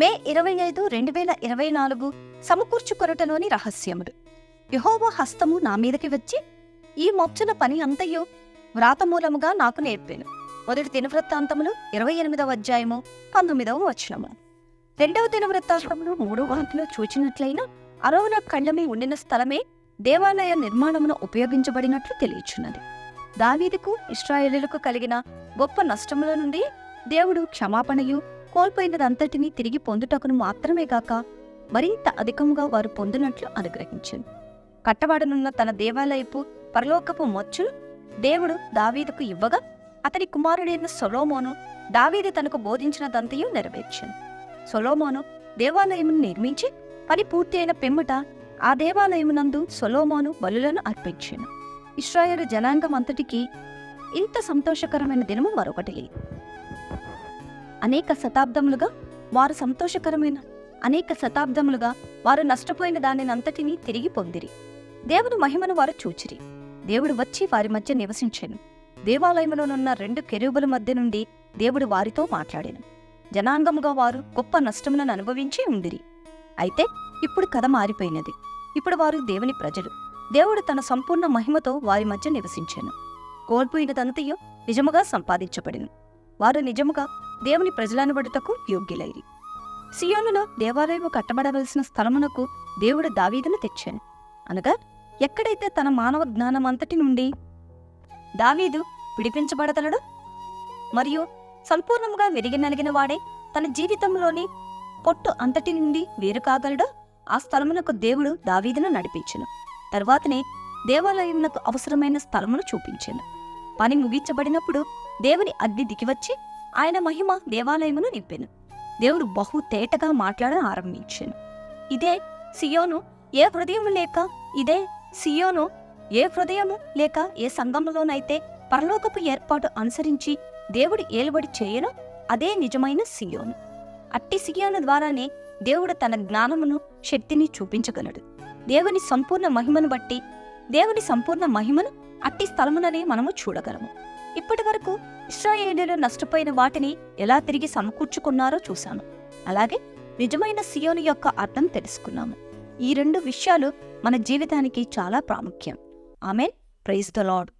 మే ఇరవై ఐదు రెండు వేల ఇరవై నాలుగు సమకూర్చుకొనటలోని రహస్యములు. యహోవా హస్తము నా మీదకి వచ్చి ఈ మొచ్చన పని అంతయు వ్రాతమూలముగా నాకు నేర్పాను. మొదటి దినవృత్తాంతములు ఇరవై ఎనిమిదవ అధ్యాయము పంతొమ్మిదవ వచనము. రెండవ దినవృత్తాంతములు మూడవ వాటిలో చూచినట్లయినా అరవన కళ్ళమే ఉండిన స్థలమే దేవాలయ నిర్మాణమును ఉపయోగించబడినట్లు తెలియచున్నది. దావీదుకు ఇస్రాయేలులకు కలిగిన గొప్ప నష్టముల నుండి దేవుడు క్షమాపణయు కోల్పోయినదంతటినీ తిరిగి పొందుటకును మాత్రమే గాక మరింత అధికంగా వారు పొందినట్లు అనుగ్రహించింది కట్టబడనున్న తన దేవాలయపు పరలోకపు మచ్చులు దేవుడు దావీదుకు ఇవ్వగా అతని కుమారుడైన సొలోమోను దావీదు తనకు బోధించినదంతయు నెరవేర్చింది సొలోమోను దేవాలయమును నిర్మించి పని పూర్తి అయిన పిమ్మట ఆ దేవాలయమునందు సొలోమోను బలులను అర్పించాను. ఇస్రాయేల్ జనాంగం అంతటికి ఇంత సంతోషకరమైన దినము మరొకటి లేదు. అనేక శతాబ్దములుగా వారు సంతోషకరమైన అనేక శతాబ్దములుగా వారు నష్టపోయిన దానినంతటినీ తిరిగి పొందిరి. దేవుని మహిమను వారు చూచిరి. దేవుడు వచ్చి వారి మధ్య నివసించాను. దేవాలయములోనున్న రెండు కెరూబుల మధ్య నుండి దేవుడు వారితో మాట్లాడాను. జనాంగముగా వారు గొప్ప నష్టములను అనుభవించి ఉండిరి. అయితే ఇప్పుడు కథ మారిపోయినది. ఇప్పుడు వారు దేవుని ప్రజలు. దేవుడు తన సంపూర్ణ మహిమతో వారి మధ్య నివసించాను. కోల్పోయినదంతయో నిజముగా సంపాదించబడిను. వారు నిజముగా దేవుని ప్రజలనబడుటకు యోగ్యులైరి. సియోనులో దేవాలయము కట్టబడవలసిన స్థలమునకు దేవుడు దావీదును తెచ్చాను. అనగా ఎక్కడైతే తన మానవ జ్ఞానం అంతటి నుండి దావీదు విడిపించబడతలడు మరియు సంపూర్ణంగా వెరిగి నలిగిన వాడే తన జీవితంలోని పొట్టు అంతటి నుండి వేరు కాగలడో ఆ స్థలమునకు దేవుడు దావీదును నడిపించను. తర్వాతనే దేవాలయమునకు అవసరమైన స్థలమును చూపించాను. పని ముగించబడినప్పుడు దేవుని అగ్ని దిగివచ్చి ఆయన మహిమ దేవాలయమును నింపెను. దేవుడు బహు తేటగా మాట్లాడ ఆరంభించాను. ఇదే సియోను ఏ హృదయం లేక ఇదే సియోను ఏ హృదయము లేక ఏ సంఘములోనైతే పరలోకపు ఏర్పాటు అనుసరించి దేవుడు ఏలుబడి చేయను అదే నిజమైన సియోను. అట్టి సియోను ద్వారానే దేవుడు తన జ్ఞానమును శక్తిని చూపించగలడు. దేవుని సంపూర్ణ మహిమను బట్టి దేవుని సంపూర్ణ మహిమను అట్టి స్థలముననే మనము చూడగలము. ఇప్పటి వరకు ఇస్రాయేలీలు నష్టపోయిన వాటిని ఎలా తిరిగి సమకూర్చుకున్నారో చూశాను. అలాగే నిజమైన సియోను యొక్క అర్థం తెలుసుకున్నాము. ఈ రెండు విషయాలు మన జీవితానికి చాలా ప్రాముఖ్యం. ఆమెన్. Praise the lord